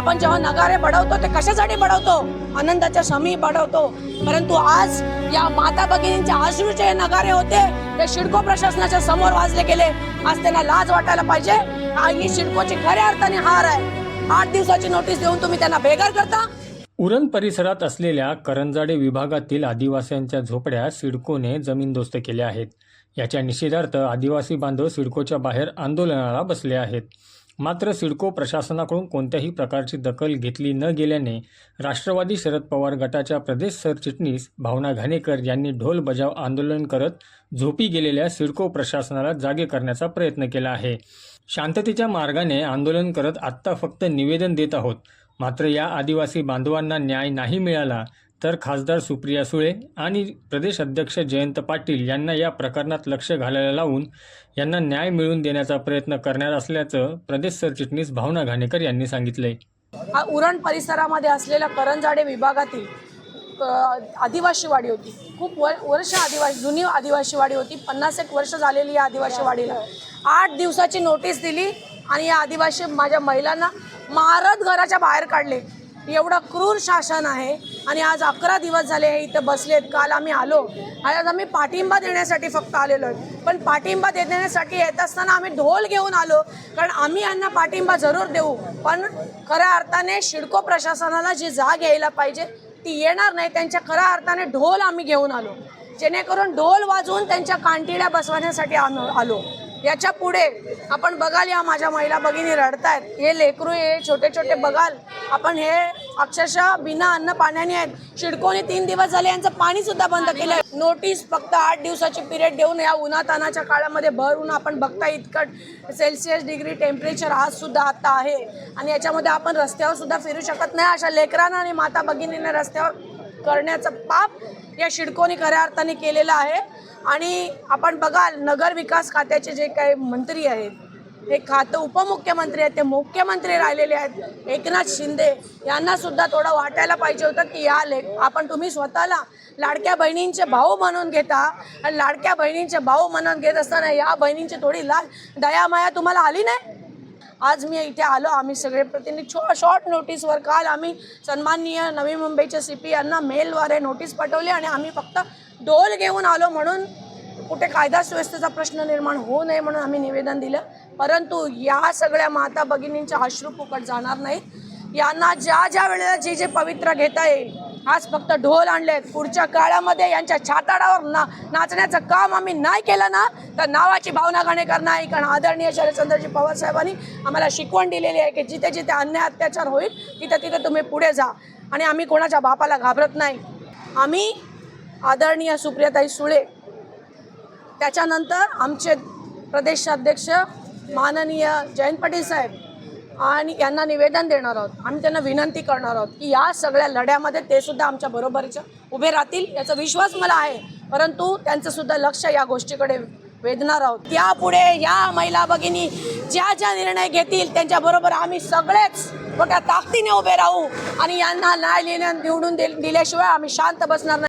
जेव्हा नगारे बडवतो ते कशासाठी बडवतो आनंदाच्या समी बडवतो परंतु आज या माता भगिनींच्या अश्रूचे नगारे होते ते शिडको प्रशासनाच्या समोर वाजले गेले. आज त्यांना लाज वाटायला पाहिजे. ही शिडकोची खऱ्या अर्थाने हार आहे. आठ दिवसाची नोटीस देऊन तुम्ही त्यांना बेघर करता? उरण परिसरात असलेल्या करंजाडे विभागातील आदिवासींच्या झोपड्या सिडकोने जमीनदोस्त केल्या आहेत. याच्या निषेधार्थ आदिवासी बांधव सिडकोच्या बाहेर आंदोलनाला बसले आहेत. मात्र सिडको प्रशासनाकडून कोणत्याही प्रकारची दखल घेतली न गेल्याने राष्ट्रवादी शरद पवार गटाच्या प्रदेश सरचिटणीस भावना घाणेकर यांनी ढोल बजाव आंदोलन करत झोपी गेलेल्या सिडको प्रशासनाला जागे करण्याचा प्रयत्न केला आहे. शांततेच्या मार्गाने आंदोलन करत आत्ता फक्त निवेदन देत आहोत. मात्र या आदिवासी बांधवांना न्याय नाही मिळाला तर खासदार सुप्रिया सुळे आणि प्रदेश अध्यक्ष जयंत पाटील यांना या प्रकरणात लक्ष घालायला लावून यांना न्याय मिळवून देण्याचा प्रयत्न करणार असल्याचं प्रदेश सरचिटणीस भावना घाणेकर यांनी सांगितलंय. हा उरण परिसरामध्ये असलेल्या करंजाडे विभागातील आदिवासीवाडी आदिवासी वाडी होती. खूप वर वर्ष आदिवासी जुनी आदिवासी वाडी होती. पन्नास एक वर्ष झालेली या आदिवासी वाडीला. आठ दिवसाची नोटीस दिली आणि या आदिवासी माझ्या महिलांना मारत घराच्या बाहेर काढले. एवढं क्रूर शासन आहे. आणि आज अकरा दिवस झाले हे इथं बसलेत. काल आम्ही आलो. आणि आज आम्ही पाठिंबा देण्यासाठी फक्त आलेलो आहे. पण पाठिंबा देण्यासाठी येत असताना आम्ही ढोल घेऊन आलो. कारण आम्ही यांना पाठिंबा जरूर देऊ. पण खऱ्या अर्थाने शिडको प्रशासनाला जी जाग यायला पाहिजे ती येणार नाही. त्यांच्या खऱ्या अर्थाने ढोल आम्ही घेऊन आलो. जेणेकरून ढोल वाजवून त्यांच्या कांटिड्या बसवण्यासाठी आम्ही आलो. याच्यापुढे आपण बघाल या माझ्या महिला भगिनी रडतायत. हे लेकरू हे छोटे छोटे बघाल. आपण हे अक्षरशः बिना अन्न पाण्याने आहेत. शिडकोने तीन दिवस झाले यांचं पाणी सुद्धा बंद केलं नोटीस फक्त आठ दिवसाची पिरियड देऊन या उन्हातानाच्या काळामध्ये भर ऊन आपण बघता इतकं सेल्सिअस डिग्री टेम्परेचर आज सुद्धा आता आहे. आणि याच्यामध्ये आपण रस्त्यावर सुद्धा फिरू शकत नाही. अशा लेकरांना आणि माता भगिनीने रस्त्यावर करण्याचं पाप या शिडकोनी खऱ्या अर्थाने केलेलं आहे. आणि आपण बघाल नगर विकास खात्याचे जे काही मंत्री आहेत हे खातं उपमुख्यमंत्री आहेत ते मुख्यमंत्री राहिलेले आहेत. एकनाथ शिंदे यांना सुद्धा थोडं वाटायला पाहिजे होतं की या लेख आपण तुम्ही स्वतःला लाडक्या बहिणींचे भाऊ म्हणून घेता. आणि लाडक्या बहिणींचे भाऊ म्हणून घेत असताना या बहिणींची थोडी लाल दयामाया तुम्हाला आली नाही? आज मी इथे आलो आम्ही सगळे प्रतिनिधी. छो शॉर्ट नोटीसवर काल आम्ही सन्माननीय नवी मुंबईच्या सी पी यांना मेलद्वारे नोटीस पाठवली आणि आम्ही फक्त डोल घेऊन आलो म्हणून कुठे कायदा सुव्यवस्थेचा प्रश्न निर्माण होऊ नये म्हणून आम्ही निवेदन दिलं. परंतु या सगळ्या माता भगिनींच्या अश्रू फुकट जाणार नाहीत. यांना ज्या ज्या वेळेला जे जे पवित्र घेता येईल आज फक्त ढोल आणलेत पुढच्या काळामध्ये यांच्या छाताडावर ना नाचण्याचं काम आम्ही नाही केलं ना तर नावाची भावना घाणेकर नाही कारण आदरणीय शरदचंद्रजी पवार साहेबांनी आम्हाला शिकवण दिलेली आहे की जिथे जिथे अन्याय अत्याचार होईल तिथे तिथे तुम्ही पुढे जा. आणि आम्ही कोणाच्या बापाला घाबरत नाही. आम्ही आदरणीय सुप्रियाताई सुळे. त्याच्यानंतर आमचे प्रदेशाध्यक्ष माननीय जयंत पाटील साहेब. आणि यांना निवेदन देणार आहोत. आम्ही त्यांना विनंती करणार आहोत की या सगळ्या लढ्यामध्ये ते सुद्धा आमच्या बरोबरीच्या उभे राहतील याचा विश्वास मला आहे. परंतु त्यांचं सुद्धा लक्ष या गोष्टीकडे वेधणार आहोत. यापुढे या महिला भगिनी ज्या ज्या निर्णय घेतील त्यांच्याबरोबर आम्ही सगळेच मोठ्या ताकदीने उभे राहू आणि यांना न्याय लिहिण्या निवडून दे- दिल्याशिवाय आम्ही शांत बसणार नाही.